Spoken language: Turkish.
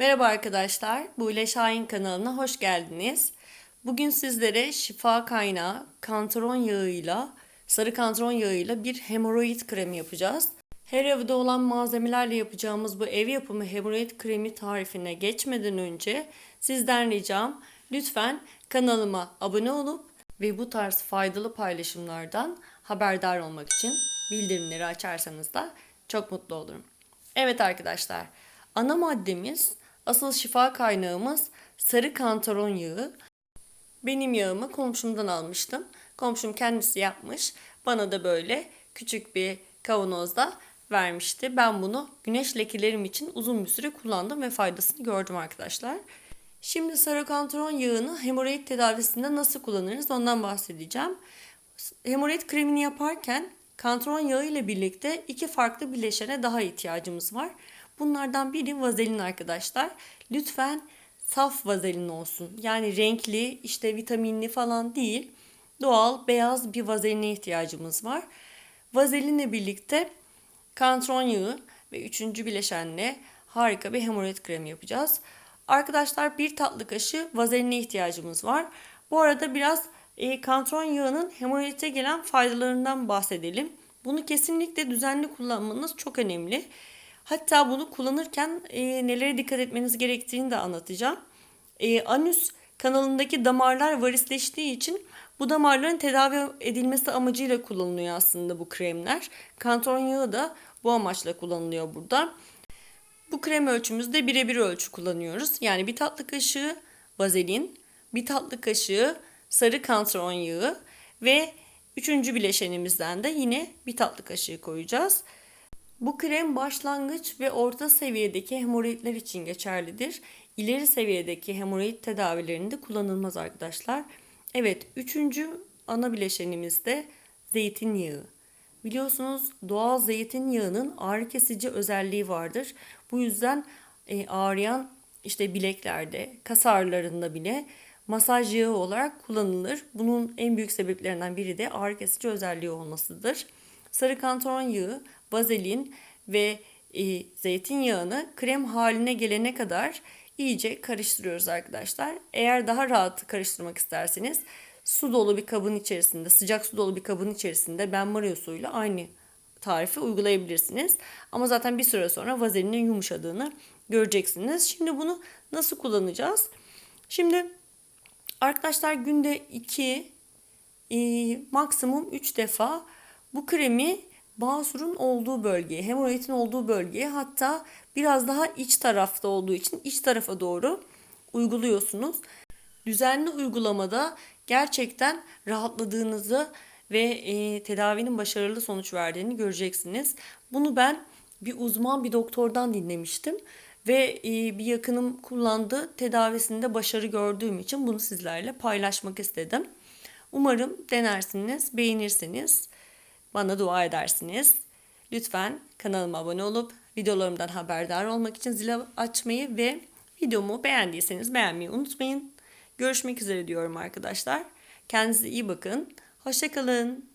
Merhaba arkadaşlar, bu ile Şahin kanalına hoş geldiniz. Bugün sizlere şifa kaynağı kantron yağıyla, sarı kantron yağıyla bir hemoroid kremi yapacağız. Her evde olan malzemelerle yapacağımız bu ev yapımı hemoroid kremi tarifine geçmeden önce sizden ricam lütfen kanalıma abone olup ve bu tarz faydalı paylaşımlardan haberdar olmak için bildirimleri açarsanız da çok mutlu olurum. Evet arkadaşlar, ana maddemiz, asıl şifa kaynağımız sarı kantaron yağı. Benim yağımı komşumdan almıştım. Komşum kendisi yapmış. Bana da böyle küçük bir kavanozda vermişti. Ben bunu güneş lekelerim için uzun bir süre kullandım ve faydasını gördüm arkadaşlar. Şimdi sarı kantaron yağını hemoroid tedavisinde nasıl kullanırız ondan bahsedeceğim. Hemoroid kremini yaparken kantaron yağı ile birlikte iki farklı bileşene daha ihtiyacımız var. Bunlardan biri vazelin arkadaşlar. Lütfen saf vazelin olsun. Yani renkli, işte vitaminli falan değil. Doğal, beyaz bir vazeline ihtiyacımız var. Vazelinle birlikte kantron yağı ve üçüncü bileşenle harika bir hemoroid kremi yapacağız. Arkadaşlar bir tatlı kaşığı vazeline ihtiyacımız var. Bu arada biraz e, kantron yağının hemoroide gelen faydalarından bahsedelim. Bunu kesinlikle düzenli kullanmanız çok önemli. Hatta bunu kullanırken e, nelere dikkat etmeniz gerektiğini de anlatacağım. E, anüs kanalındaki damarlar varisleştiği için bu damarların tedavi edilmesi amacıyla kullanılıyor aslında bu kremler. Kanton yağı da bu amaçla kullanılıyor burada. Bu krem ölçümüzde birebir ölçü kullanıyoruz. Yani bir tatlı kaşığı vazelin, bir tatlı kaşığı sarı kantron yağı ve üçüncü bileşenimizden de yine bir tatlı kaşığı koyacağız. Bu krem başlangıç ve orta seviyedeki hemoroidler için geçerlidir. İleri seviyedeki hemoroid tedavilerinde kullanılmaz arkadaşlar. Evet, üçüncü ana bileşenimiz de zeytinyağı. Biliyorsunuz doğal zeytinyağının ağrı kesici özelliği vardır. Bu yüzden e, ağrıyan işte bileklerde, kas ağrılarında bile masaj yağı olarak kullanılır. Bunun en büyük sebeplerinden biri de ağrı kesici özelliği olmasıdır. Sarı kantaron yağı, vazelin ve e, zeytinyağını krem haline gelene kadar iyice karıştırıyoruz arkadaşlar. Eğer daha rahat karıştırmak isterseniz su dolu bir kabın içerisinde, sıcak su dolu bir kabın içerisinde benmari suyuyla aynı tarifi uygulayabilirsiniz. Ama zaten bir süre sonra vazelinin yumuşadığını göreceksiniz. Şimdi bunu nasıl kullanacağız? Şimdi arkadaşlar günde 2 e, maksimum 3 defa bu kremi basurun olduğu bölgeye, hemoroidin olduğu bölgeye hatta biraz daha iç tarafta olduğu için iç tarafa doğru uyguluyorsunuz. Düzenli uygulamada gerçekten rahatladığınızı ve e, tedavinin başarılı sonuç verdiğini göreceksiniz. Bunu ben bir uzman bir doktordan dinlemiştim ve e, bir yakınım kullandı. Tedavisinde başarı gördüğüm için bunu sizlerle paylaşmak istedim. Umarım denersiniz, beğenirsiniz, bana dua edersiniz. Lütfen kanalıma abone olup videolarımdan haberdar olmak için zili açmayı ve videomu beğendiyseniz beğenmeyi unutmayın. Görüşmek üzere diyorum arkadaşlar. Kendinize iyi bakın. Hoşçakalın.